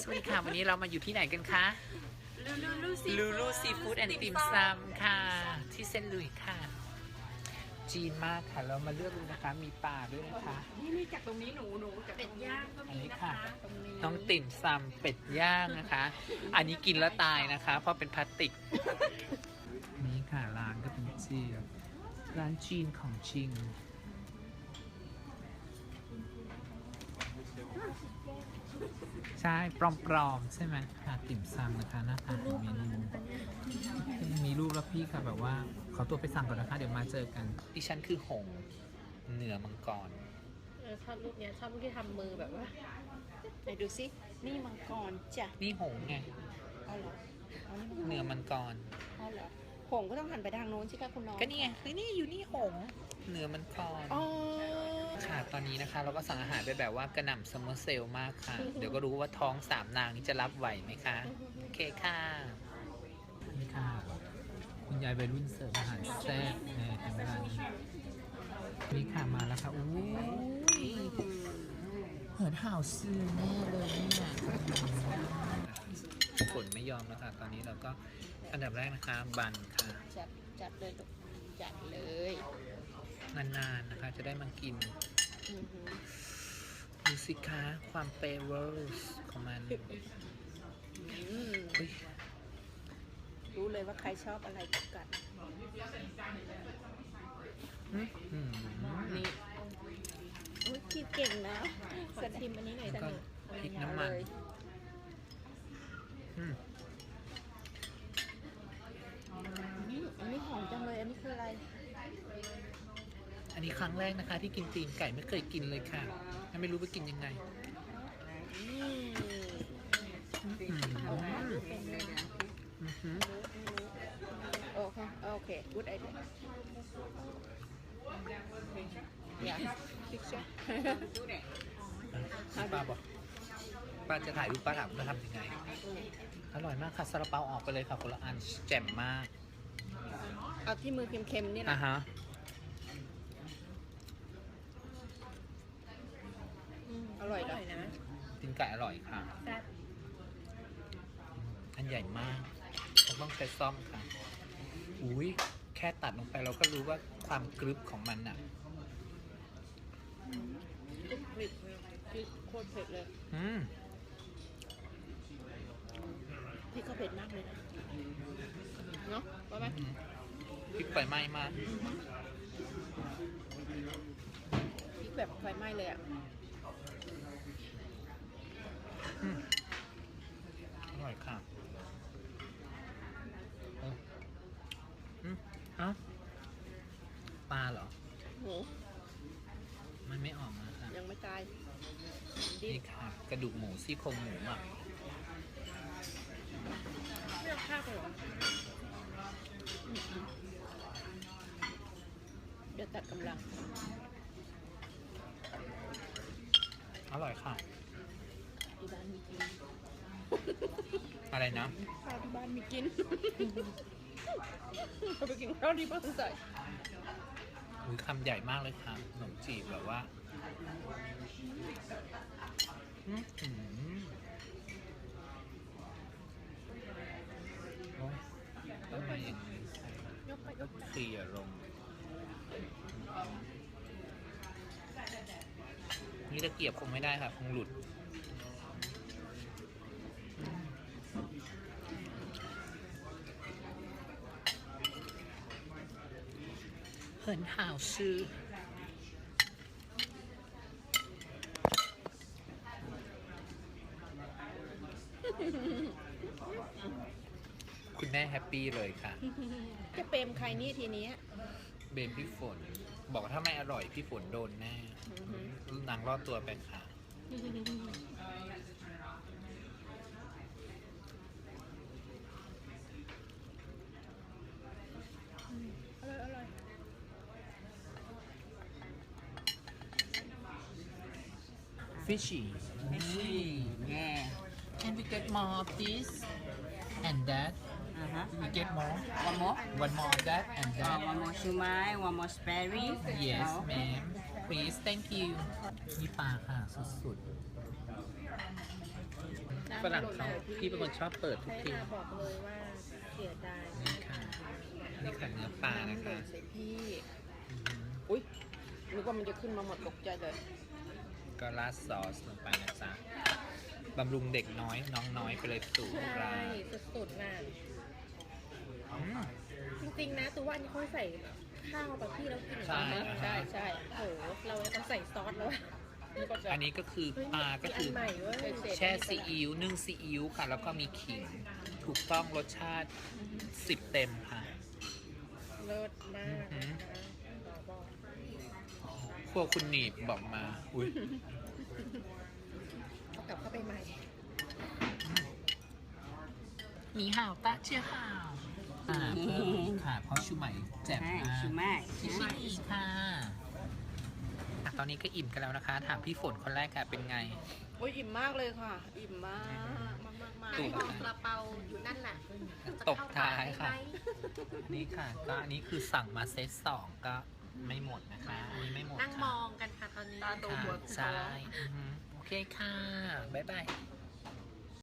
สวัสดีค่ะ วันนี้เรามาอยู่ที่ไหนกันคะลูลูลูซีลูลูซีฟู้ดแอนด์ติมซัมค่ะ ที่เซนต์หลุยส์ค่ะ จีนมากค่ะ เรามาเลือกดูนะคะ มีปลาด้วยนะคะ นี่นี่จากตรงนี้หนูหนูจากเป็ดย่างก็อันมีนี้นะค่ะคะตรงนี้น้องติ่มซำเป็ดย่างนะคะ อันนี้กินแล้วตายนะคะ เพราะเป็นพลาสติก นี่ค่ะร้านก็เป็นจีนร้านจีนของจริง ใช่ปลอมๆใช่ไหมค่ะติ่มซำนะคะหน้าตาของเมนูมีรูปแล้วพี่ค่ะแบบว่า ขอตัวไปสั่งก่อนนะคะ เดี๋ยวมาเจอกัน ดิฉันคือหงเหนือมังกรเออชอบรูปเนี้ยชอบรูปที่ทำมือแบบว่าไหนดูสินี่มังกรจ้ะนี่หงไงเอเหรอเอนี่มังกรเหนือมังกรเอเหรอหงก็ต้องหันไปทางโน้นสิคะคุณน้องก็นี่ไงคือนี่อยู่นี่หง เหนือมันกรอ๋อ ค่ะ ตอนนี้นะคะ เราก็สั่งอาหารไปแบบว่ากระหน่ำซัมเมอร์เซลมากค่ะ เดี๋ยวก็รู้ว่าท้องสามนางนี้จะรับไหวไหมคะ โอเคค่ะนี่ค่ะ คุณยายวัยรุ่นเสิร์ฟอาหารแซ่บในทางร้านนี้นี่ค่ะมาแล้วค่ะอู้ยเหินห่าวซื่อแน่เลยเนี่ยฝนไม่ยอมแล้วค่ะ ตอนนี้เราก็อันดับแรกนะคะ บันค่ะ จัดจัดเลยลูกจัดเลย นานๆนะคะ จะได้มากินอือหือดูสิคะความเปเวอร์ของมันอืมอุ๊ยรู้เลยว่าใครชอบอะไรกัน อื้อหือนี่อุ้ยคิดเก่งนะสทิมอันนี้หน่อยแล้วสก็นุก พริกน้ำมันเลย อืม อืมอันนี้หอมจังเลย อันนี้คืออะไร อั นี้ครั้งแรกนะคะ ที่กินตีนไก่ไม่เคยกินเลยค่ะไม่รู้ว่ากินยังไงโอเคโอเค good idea อย่า picture ป้าบอกป้าจะถ่ายรูปป้าถามว่าทำยังไง อร่อยมากค่ะซาลาเปาออกไปเลยค่ะคนละอันแจ่มมาก เอาที่มือเค็มๆนี่แหอะละ ฮะ อ ร่อยเหรอนะ ตีนไก่อร่อยค่ะ แซ่บอันใหญ่มากผมต้องใช้ซ่อมค่ะ อุ้ยแค่ตัดลงไปเราก็รู้ว่าความกรึบของมันอะกรุบกริบพริกโคตรเผ็ดเลยอืม พริกก็เผ็ดมากเลยนะเนาะว่าไหมอืมพริกไฟไหม้มาก พริกแบบไฟไหม้เลยอะ อืมอร่อยค่ะเอออืมเอ้าปลาเหรอ หมูมันไม่ออกมาค่ะ ยังไม่ตายดิ้นนี่ค่ะ กระดูกหมูซี่โครงหมูอะไม่เอาข้าวไปเหรออืมเดี๋ยวตัดกำลัง อร่อยค่ะที่บ้านมีกินอะไรนะ ข้าวที่บ้านมีกิน เราไปกินข้าวที่บ้านใส่อุ้ยคำใหญ่มากเลยค่ะขนมจีบแบบว่า อื้อหือโอ้ยทำไมอย่างนี้ ยกไปยกไป เคลียร์ลง นี่ตะเกียบคงไม่ได้ครับคงหลุด เหินห่าวซื้อคุณแม่แฮปปี้เลยค่ะ จะเปรมใครนี่ทีนี้ เบมพี่ฝน บอกว่าถ้าไม่อร่อยพี่ฝนโดนแน่อือหือนางรอดตัวไปค่ะอร่อยอร่อย fishy Yeah. can we get more of this and that Uh-huh. we get more One more. one more of that and Uh, that one more shumai, one more sperry. yes Oh. ma'am please thank you นี่ปลาค่ะสุดฝรั่งเขาพี่เป็นคนชอบเปิดทุกใช่ทีค่ะบอกเลยว่าเสียดายนี่ค่ะนี่ค่ะเนื้อปลานะคะใส่พี่อือหืออุ้ยนึกว่ามันจะขึ้นมาหมดตกใจเลยก็ราดซอสลงไปนะจ๊ะบำรุงเด็กน้อยน้องน้อยไปเลยสู่ใช่ราสุดๆน่ะอืม จริงๆนะตัวว่าอันนี้เขาใส่ข้าวแบบพี่แล้วกินใช่ ใช่ใช่โอ้โหเราจะต้องใส่ซอสแล้วอะนี่ก็จะอันนี้ก็คือเฮ้ยปลาก็คือมีนใหม่เว้ยแช่ซีอิ๊วนึ่งซีอิ๊วค่ะ แล้วก็มีขิง ถูกต้องรสชาติสิบเต็มค่ะ เลิศมากอือหืนะอคะบอกครัวคุณหนีบบอกมา อุ้ยเอากลับเข้าไปใหม่ หนีห่าวตาเชี่ยห่าว อ่าเพิ่มอีกค่ะ เพราะชูใหม่แจ่มใช่มากชูมากชิชิอีกค่ะอะ ตอนนี้ก็อิ่มกันแล้วนะคะ ถามพี่ฝนคนแรกค่ะเป็นไง โอ้ยอิ่มมากเลยค่ะ อิ่มมากมากมากมากถูกมองกระเป๋าอยู่นั่นน่ะตบท้ายค่ะ นี่ค่ะ ก็อันนี้คือสั่งมาเซตสองก็ไม่หมดนะคะ อันนี้ไม่หมดนั่งมค่ะองกันค่ะตอนนี้ ตาโตค่ะหัวใช่อือฮึโอเคค่ะ บ๊ายบาย